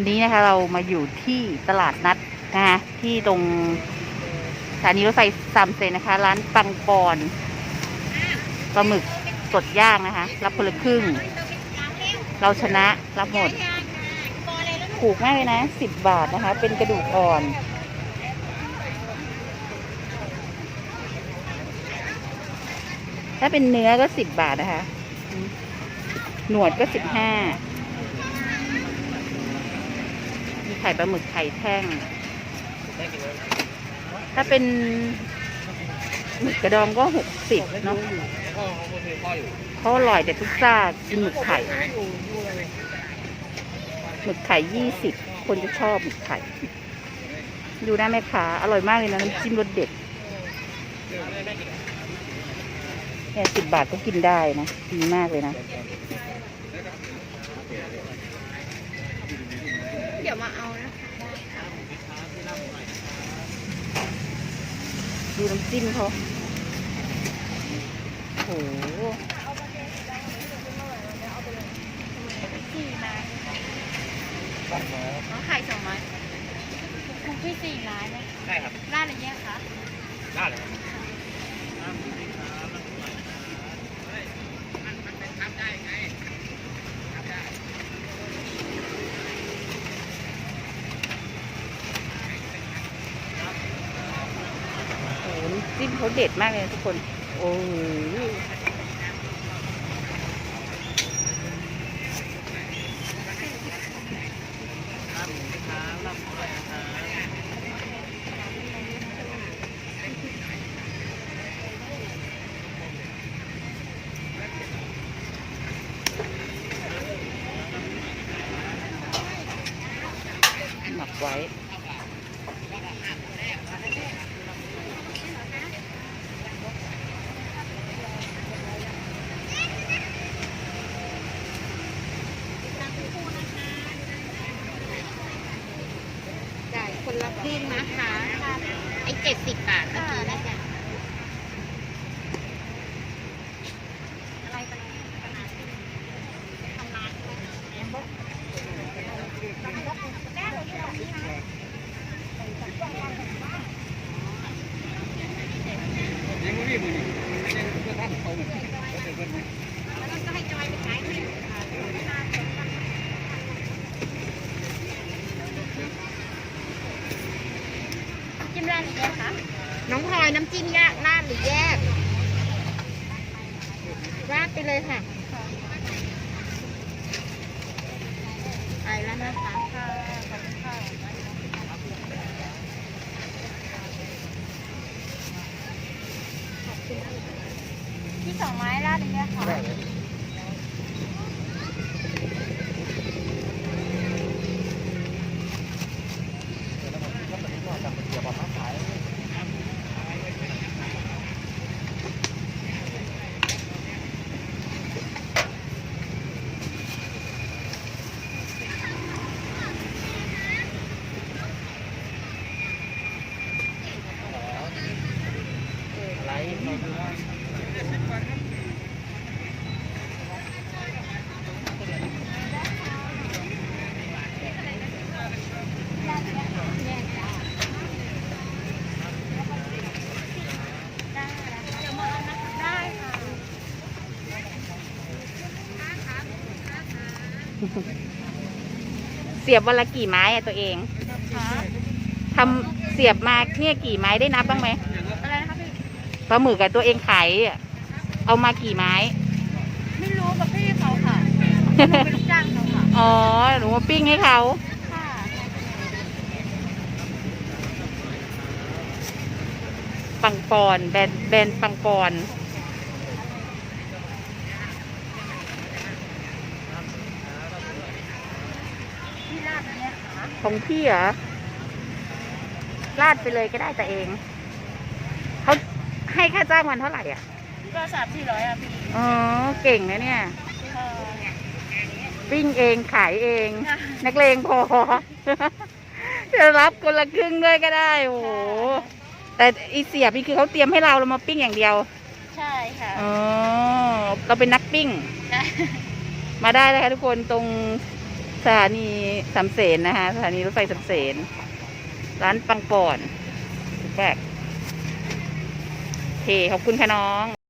วันนี้นะคะเรามาอยู่ที่ตลาดนัดนะคะที่ตรงสถานีรถไฟสามเซนนะคะ ร้านปังปอนปลาหมึกสดย่างนะคะ รับคนละครึ่ง เราชนะรับหมด ถูกมากเลยนะสิบบาทนะคะ เป็นกระดูกอ่อนถ้าเป็นเนื้อก็สิบบาทนะคะ หนวดก็สิบห้า มี ไข่ปลาหมึกไข่แท่ง ถ้าเป็นหมึกกระดองก็หกสิบเนาะเขาอร่อยแต่ทุกซ่ากินหมึกไข่หมึกไข่ยี่สิบคนจะชอบหมึกไข่ ดูหน้าแม่ค้าอร่อยมากเลยนะน้ำจิ้มรสเด็ดแค่สิบบาทก็กินได้นะดีมากเลยนะเดี๋ยวมาเอานะดูน้ำจิ้มเขาโอ้โหสี่ไม้อ๋อไข่สองไม้คุกพี่สี่ไม้นะใช่ครับราดอะไรเงี้ยคะได้เลยโอ้โหน้ำ จิ้มเขาเด็ดมากเลยทุกคน โอ้ยหมักไว้ จ่ายคนละครึ่งนะคะไอ้เจ็ดสิบบาทเมื่อกี้นะจ๊ะอะไรกันขนาดทำร้านแม่เราอยู่ตรงนี้นะยังไม่รีบเลยยังเพื่อท่านเขาเหมือน แล้วก็ให้จอยไปขายที่จิ้มราดหรือแยกคะน้ อยน้ำจิ้มแยกราดหรือแยกราดไปเลยค่ะไปแล้วนะคะค่ะพี่สองไม้ราดอย่างเงี้ยค่ะ เสียบวันละกี่ไม้อะตัวเองค่ะทำเสียบมาเนี่ยกี่ไม้ได้นับบ้างไหมอะไรนะคะพี่ ปลาหมึกกับตัวเองขายอะเอามากี่ไม้ ไม่รู้กับพี่เขาค่ะหนูเป็นลูกจ้างเขาค่ะ อ๋อ หนูมาปิ้งให้เขา ค่ะ ปังปอนแบรนด์แบรนด์ปังปอน พี่รา ดอันเนี้ยค่ะของพี่เหรอลาดไปเลยก็ได้แต่เอง เขาให้ค่าจ้างวันเท่าไหร่อะ ก็สามสี่ร้อยอะพี่อ๋อ เก่งนะเนี่ยค่ะปิ้งเองขายเอง นักเลงพอ จะรับคนละครึ่งด้วยก็ได้ โอ้โห แต่อีเสียบนี่คือเขาเตรียมให้เราเรามาปิ้งอย่างเดียว ใช่ค่ะอ๋อ เราเป็นนักปิ้งใช่มาได้เลยค่ะทุกคนตรง สถานีสามเสนนะคะสถานีรถไฟสามเสนร้านปังปอนแบกเคขอบคุณค่ะน้อง